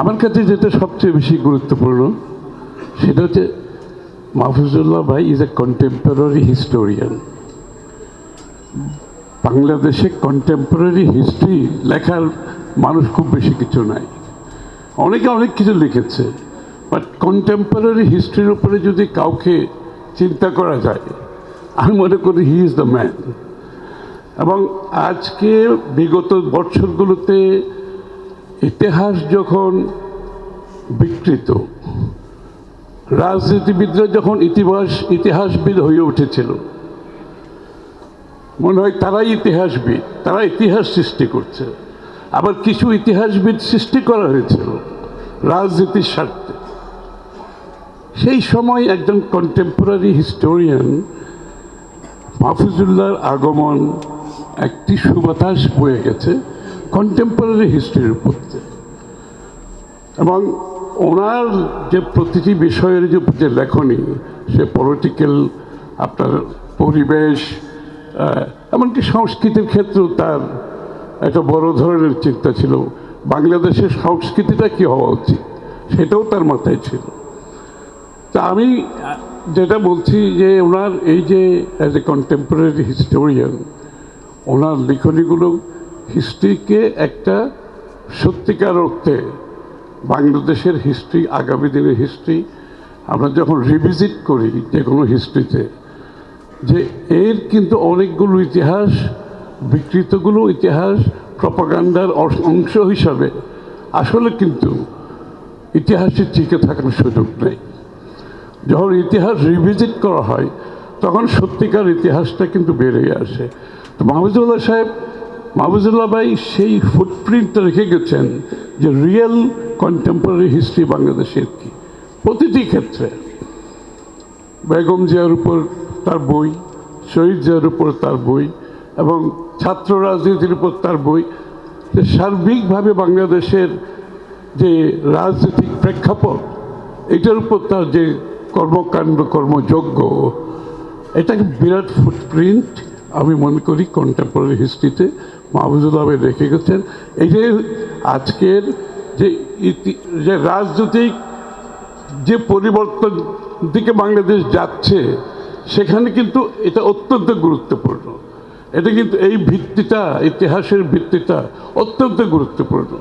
আমার কাছে যেটা সবচেয়ে বেশি গুরুত্বপূর্ণ, সেটা হচ্ছে মাহফুজুল্লাহ ভাই ইজ এ কন্টেম্পোরারি হিস্টোরিয়ান বাংলাদেশে কন্টেম্পোরারি হিস্ট্রি লেখার মানুষ খুব বেশি কিছু নাই। অনেকে অনেক কিছু লিখেছে বাট কন্টেম্পোরারি হিস্ট্রির উপরে যদি কাউকে চিন্তা করা যায়, আমি মনে করি হি ইজ দ্য ম্যান এবং আজকে বিগত বছরগুলোতে ইতিহাস যখন বিকৃত, রাজনীতিবিদরা যখন ইতিহাস ইতিহাসবিদ হয়ে উঠেছিল, মনে হয় তারাই ইতিহাসবিদ, তারা ইতিহাস সৃষ্টি করছে। আবার কিছু ইতিহাসবিদ সৃষ্টি করা হয়েছিল, রাজনীতির স্বার্থে। সেই সময় একজন কন্টেম্পোরারি হিস্টোরিয়ান মাহফুজুল্লাহর আগমন একটি সুবাতাস বয়ে গেছে। কন্টেম্পোরারি হিস্ট্রির উপর। এবং ওনার যে প্রতিটি বিষয়ের যে যে লেখনী, সে পলিটিক্যাল আপনার পরিবেশ এমনকি সংস্কৃতির ক্ষেত্রেও তার একটা বড় ধরনের চিন্তা ছিল। বাংলাদেশের সংস্কৃতিটা কী হওয়া উচিত, সেটাও তার মাথায় ছিল। তা আমি যেটা বলছি যে ওনার এই যে অ্যাজ এ কন্টেম্পোরারি হিস্টোরিয়ান ওনার লিখনীগুলো হিস্ট্রিকে একটা সত্যিকার অর্থে বাংলাদেশের হিস্ট্রি, আগামী দিনের হিস্ট্রি, আমরা যখন রিভিজিট করি যে কোনো হিস্ট্রিতে, যে এর কিন্তু অনেকগুলো ইতিহাস, বিকৃতগুলো ইতিহাস, প্রপাগান্ডার অংশ- হিসাবে আসলে কিন্তু ইতিহাসে টিকে থাকার সুযোগ নেই। যখন ইতিহাস রিভিজিট করা হয়, তখন সত্যিকার ইতিহাসটা কিন্তু বেড়ে আসে। তো মাহমুদুল্লাহ সাহেব মাহমুদুল্লাহ ভাই সেই ফুটপ্রিন্টটা রেখে গেছেন যে রিয়েল কন্টেম্পোরারি হিস্ট্রি বাংলাদেশের কি। প্রতিটি ক্ষেত্রে। বেগম জিয়ার উপর তার বই, শহীদ জিয়ার উপর তার বই এবং ছাত্র রাজনীতির উপর তার বই। যে সার্বিকভাবে বাংলাদেশের যে রাজনৈতিক প্রেক্ষাপট, এটার উপর তার যে কর্মকাণ্ড কর্মযোগ্য এটা বিরাট ফুটপ্রিন্ট আমি মনে করি কন্টেম্পোরারি হিস্ট্রিতে ভাই রেখে গেছেন। এই যে আজকের যে ইতি- যে রাজনৈতিক যে পরিবর্তন দিকে বাংলাদেশ যাচ্ছে, সেখানে কিন্তু এটা অত্যন্ত গুরুত্বপূর্ণ। এটা কিন্তু এই ভিত্তিটা, ইতিহাসের ভিত্তিটা অত্যন্ত গুরুত্বপূর্ণ।